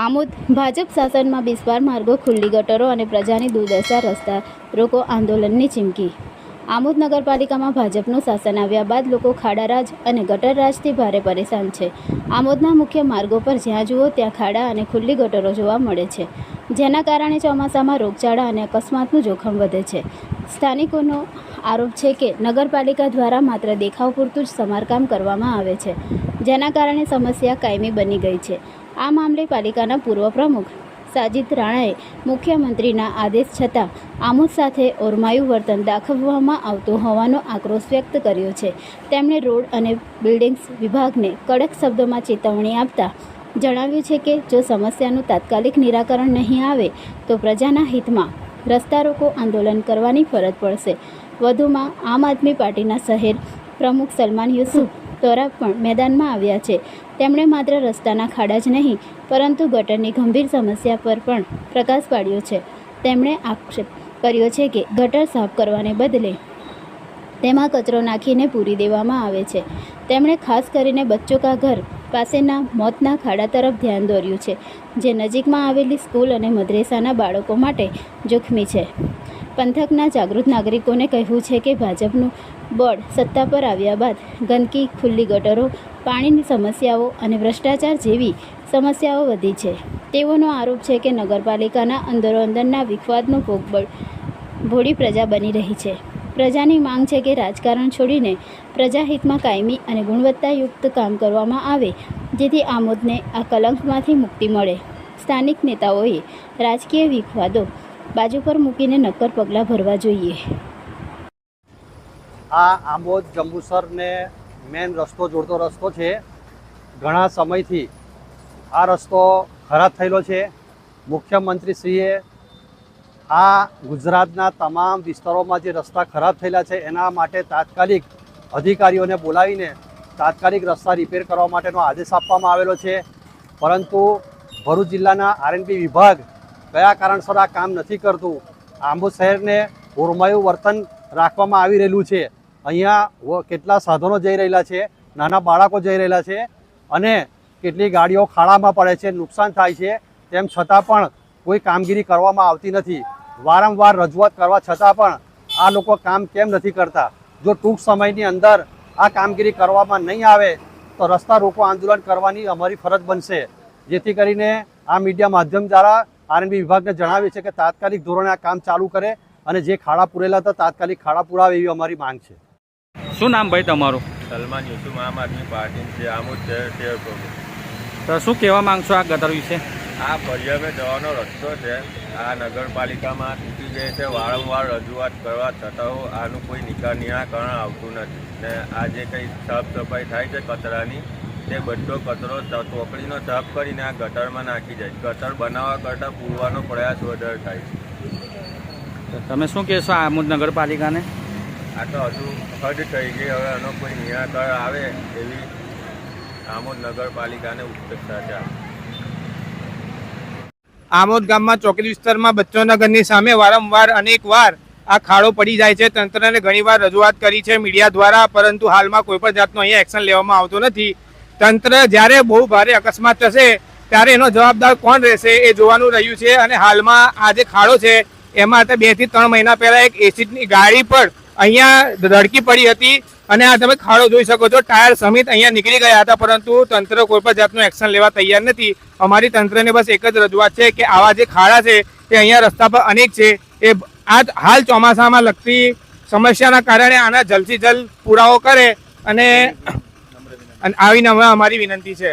આમોદ ભાજપ શાસનમાં બિસ્વાર માર્ગો ખુલ્લી ગટરો અને પ્રજાની દુર્દશા રસ્તા રોકો આંદોલનની ચીમકી. આમોદ નગરપાલિકામાં ભાજપનું શાસન આવ્યા બાદ લોકો ખાડારાજ અને ગટરરાજથી ભારે પરેશાન છે. આમોદના મુખ્ય માર્ગો પર જ્યાં જુઓ ત્યાં ખાડા અને ખુલ્લી ગટરો જોવા મળે છે, જેના કારણે ચોમાસામાં રોગચાળા અને અકસ્માતનું જોખમ વધે છે. સ્થાનિકોનો આરોપ છે કે નગરપાલિકા દ્વારા માત્ર દેખાવ પૂરતું જ સમારકામ કરવામાં આવે છે, જેના કારણે સમસ્યા કાયમી બની ગઈ છે. આ મામલે પાલિકાના પૂર્વ પ્રમુખ સાજિદ રાણાએ મુખ્યમંત્રીના આદેશ છતાં આમોદ સાથે ઓરમાયું વર્તન દાખવવામાં આવતું હોવાનો આક્રોશ વ્યક્ત કર્યો છે. તેમણે રોડ અને બિલ્ડિંગ્સ વિભાગને કડક શબ્દોમાં ચેતવણી આપતા જણાવ્યું છે કે જો સમસ્યાનું તાત્કાલિક નિરાકરણ નહીં આવે, તો પ્રજાના હિતમાં રસ્તા રોકો આંદોલન કરવાની ફરજ પડશે. વધુમાં આમ આદમી પાર્ટીના શહેર પ્રમુખ સલમાન યુસુફ દ્વારા પણ મેદાનમાં આવ્યા છે. તેમણે માત્ર રસ્તાના ખાડા જ નહીં, પરંતુ ગટરની ગંભીર સમસ્યા પર પણ પ્રકાશ પાડ્યો છે. તેમણે આક્ષેપ કર્યો છે કે ગટર સાફ કરવાને બદલે તેમાં કચરો નાખીને પૂરી દેવામાં આવે છે. તેમણે ખાસ કરીને બચ્ચો કા ઘર પાસેના મોતના ખાડા તરફ ધ્યાન દોર્યું છે, જે નજીકમાં આવેલી સ્કૂલ અને મદ્રેસાના બાળકો માટે જોખમી છે. પંથકના જાગૃત નાગરિકોને કહેવું છે કે ભાજપનું બોર્ડ સત્તા પર આવ્યા બાદ ગંદકી, ખુલ્લી ગટરો, પાણીની સમસ્યાઓ અને ભ્રષ્ટાચાર જેવી સમસ્યાઓ વધી છે. તેઓનો આરોપ છે કે નગરપાલિકાના અંદરોઅંદરના વિખવાદનો ભોગ બળ ભોળી પ્રજા બની રહી છે. પ્રજાની માંગ છે કે રાજકારણ છોડીને પ્રજાહિતમાં કાયમી અને ગુણવત્તાયુક્ત કામ કરવામાં આવે, જેથી આમોદને આ કલંકમાંથી મુક્તિ મળે. સ્થાનિક નેતાઓએ રાજકીય વિખવાદો બાજુ પર મૂકીને નક્કર પગલાં ભરવા જોઈએ. આ આંબોદ જંબુસરને મેન રસ્તો, જોડતો રસ્તો છે. ઘણા સમયથી આ રસ્તો ખરાબ થયેલો છે. મુખ્યમંત્રીશ્રીએ આ ગુજરાતના તમામ વિસ્તારોમાં જે રસ્તા ખરાબ થયેલા છે, એના માટે તાત્કાલિક અધિકારીઓને બોલાવીને તાત્કાલિક રસ્તા રિપેર કરવા માટેનો આદેશ આપવામાં આવેલો છે. પરંતુ ભરૂચ જિલ્લાના આરએનબી વિભાગ કયા કારણસર આ કામ નથી કરતું? આંબુ શહેરને ઓરમાયું વર્તન રાખવામાં આવી રહેલું છે. અહીંયા કેટલા સાધનો જઈ રહેલા છે, નાના બાળકો જઈ રહેલા છે અને કેટલી ગાડીઓ ખાડામાં પડે છે, નુકસાન થાય છે, તેમ છતાં પણ કોઈ કામગીરી કરવામાં આવતી નથી. વારંવાર રજૂઆત કરવા છતાં પણ આ લોકો કામ કેમ નથી કરતા? જો ટૂંક સમયની અંદર આ કામગીરી કરવામાં નહીં આવે, તો રસ્તા રોકો આંદોલન કરવાની અમારી ફરજ બનશે. જેથી કરીને આ મીડિયા માધ્યમ દ્વારા આરએનબી વિભાગને જણાવે છે કે તાત્કાલિક ધોરણે આ કામ ચાલુ કરે અને જે ખાડા પૂરેલા હતા તાત્કાલિક ખાડા પૂરાવે એવી અમારી માંગ છે. શું નામ ભાઈ તમારું? સલમાન યુસુફ આમ આદમી પાર્ટી છે આમોદ શહેર પ્રમુખ. તો શું કહેવા માંગશો આ ગટર વિશે? આ ફરિયામે જવાનો રસ્તો છે. આ નગરપાલિકામાં તૂટી જાય છે વારંવાર રજૂઆત કરવા છતાં આનું કોઈ નિકાલ નિરાકરણ આવતું નથી. ને આ જે કંઈ સાફ સફાઈ થાય છે કચરાની? તે બધો કચરો ચોકડીનો સાફ કરીને આ ગટરમાં નાખી જાય ગટર બનાવવા કરતાં પૂરવાનો પ્રયાસ વધારે થાય છે. તમે શું કહેશો આમોદ નગરપાલિકાને? આ તો હજુ હદ થઈ ગઈ. હવે આનો કોઈ નિરાકરણ આવે એવી આમોદ નગરપાલિકાને ઉપેક્ષા છે. આમોદ ગામમાં ચોકડી વિસ્તારમાં બચ્ચોના ઘરની સામે વારંવાર અનેક વાર આ ખાડો પડી જાય છે. તંત્રને ઘણીવાર રજૂઆત કરી છે મીડિયા દ્વારા પરંતુ હાલમાં કોઈ પણ જાતનું અહીંયા એક્શન લેવામાં આવતું નથી. તંત્ર જ્યારે બહુ ભારે અકસ્માત થશે, ત્યારે એનો જવાબદાર કોણ રહેશે એ જોવાનું રહ્યું છે અને હાલમાં આ જે ખાડો છે, એમાં બેથી ત્રણ મહિના પહેલા એક એસિડની ગાડી પણ અહીંયા ધડકી પડી હતી અને આ તમે ખાડો જોઈ શકો છો, ટાયર સમિત અહીંયા નીકળી ગયા હતા, પરંતુ તંત્ર કોઈ પણ જાતનું એક્શન લેવા તૈયાર નથી. અમારી તંત્રને બસ એક જ રજૂઆત છે કે આવા જે ખાડા છે, તે અહીંયા રસ્તા પર અનેક છે. એ આ હાલ ચોમાસામાં લગતી સમસ્યાના કારણે આના જલ્દથી જલ્દ પુરાવો કરે અને અને આવીને હવે અમારી વિનંતી છે.